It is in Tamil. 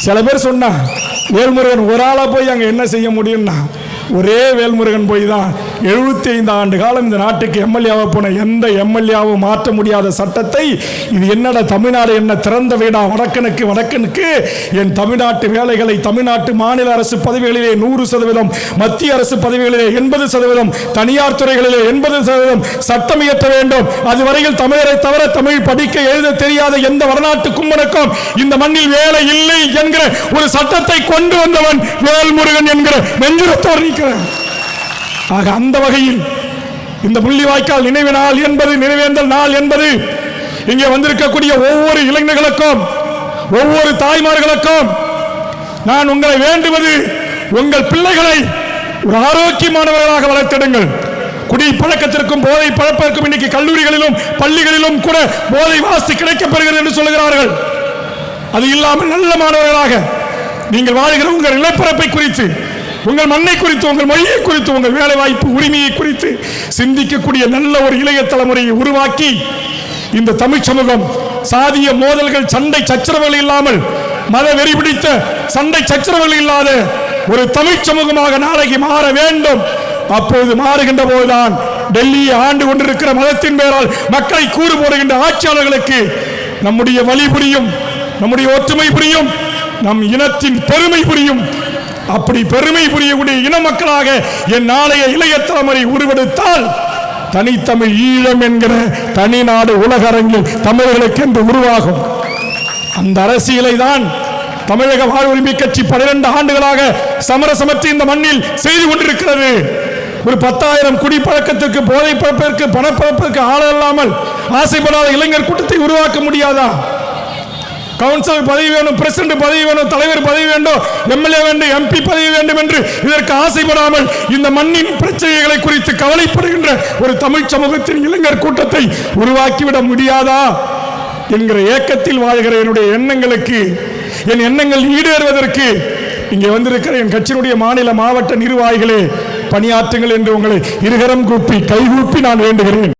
சில பேர் சொன்னா வேல்முருகன் ஒரு ஆளா போய் அங்க என்ன செய்ய முடியும்னா ஒரே வேல்முருகன் போய் தான் எழுபத்தி ஐந்து ஆண்டு காலம் இந்த நாட்டுக்கு எம்எல்ஏவாக போன எந்த எம்எல்ஏவும் மாற்ற முடியாத சட்டத்தை இது என்னடா தமிழ்நாடு என்ன திறந்த வீடா? வடக்கனுக்கு வடக்கனுக்கு? என் தமிழ்நாட்டு வேலைகளை தமிழ்நாட்டு மாநில அரசு பதவிகளிலே நூறு சதவீதம் மத்திய அரசு பதவிகளிலே எண்பது சதவீதம் தனியார் துறைகளிலே எண்பது சதவீதம் சட்டம் இயற்ற வேண்டும். அதுவரையில் தமிழரை தவிர தமிழ் படிக்க எழுத தெரியாத எந்த வடநாட்டு கும்பனுக்கும் இந்த மண்ணில் வேலை இல்லை என்கிற ஒரு சட்டத்தை கொண்டு வந்தவன் வேல்முருகன் என்கிற நெஞ்சுரத்தோர் நிற்கிறேன் ஆக அந்த வகையில் இந்த முள்ளிவாய்க்கால் நினைவு நாள் என்பது நினைவேந்தல் நாள் என்பது இங்கே வந்திருக்கக்கூடிய ஒவ்வொரு இளைஞர்களுக்கும் ஒவ்வொரு தாய்மார்களுக்கும் நான் உங்களை வேண்டுவது உங்கள் பிள்ளைகளை ஒரு ஆரோக்கியமானவர்களாக வளர்த்திடுங்கள். குடி பழக்கத்திற்கும் போதை பழப்பதற்கும் இன்னைக்கு கல்லூரிகளிலும் பள்ளிகளிலும் கூட போதை வாசி கிடைக்கப்பெறுகிறது என்று சொல்லுகிறார்கள். அது இல்லாமல் நல்ல மாணவர்களாக நீங்கள் வாழ்கிற உங்கள் நிலப்பரப்பை குறித்து உங்கள் மண்ணை குறித்து உங்கள் மொழியை குறித்து உங்கள் வேலை வாய்ப்பு உரிமையை குறித்து சிந்திக்கக்கூடிய நல்ல ஒரு இளைய தலைமுறையை உருவாக்கி இந்த தமிழ் சமூகம் சாதிய மோதல்கள் சண்டை சச்சரவுகள் இல்லாமல் மத வெறி பிடித்த சண்டை சச்சரவுகள் இல்லாத ஒரு தமிழ் சமூகமாக நாளைக்கு மாற வேண்டும். அப்போது மாறுகின்ற போதுதான் டெல்லியை ஆண்டு கொண்டிருக்கிற மதத்தின் பெயரால் மக்களை கூறு போடுகின்ற ஆட்சியாளர்களுக்கு நம்முடைய வழி புரியும் நம்முடைய ஒற்றுமை புரியும் நம் இனத்தின் பெருமை புரியும் அப்படி பெருமை புரியக்கூடிய இன மக்களாக என் நாளைய இளைய தலைமுறை உருவெடுத்தால் தனித்தமிழ் ஈழம் என்கிற தனி நாடு உலக அரங்கில் தமிழர்களுக்கு என்று உருவாகும். அந்த அரசியலை தான் தமிழக வாழ்வுரிமை கட்சி பன்னிரண்டு ஆண்டுகளாக சமரசமற்று இந்த மண்ணில் செய்து கொண்டிருக்கிறது. ஒரு பத்தாயிரம் குடிப்பழக்கத்திற்கு போதை பழப்பிற்கு பணப்பழப்பிற்கு ஆள் இல்லாமல் ஆசைப்படாத இளைஞர் கூட்டத்தை உருவாக்க முடியாதா? கவுன்சிலர் பதவி வேணும் பிரசிடண்ட் பதவி வேணும் தலைவர் பதவி வேண்டும் எம்எல்ஏ வேண்டும் எம்பி பதவி வேண்டும் என்று இதற்கு ஆசைப்படாமல் இந்த மண்ணின் பிரச்சனைகளை குறித்து கவலைப்படுகின்ற ஒரு தமிழ் சமூகத்தின் இளைஞர் கூட்டத்தை உருவாக்கிவிட முடியாதா? என்கிற ஏக்கத்தில் வாழ்கிற என்னுடைய எண்ணங்களுக்கு என் எண்ணங்கள் ஈடேறுவதற்கு இங்கே வந்திருக்கிற என் கட்சியினுடைய மாநில மாவட்ட நிர்வாகிகளே பணியாற்றுங்கள் என்று உங்களை இருகரம் கூப்பி கைகூப்பி நான் வேண்டுகிறேன்.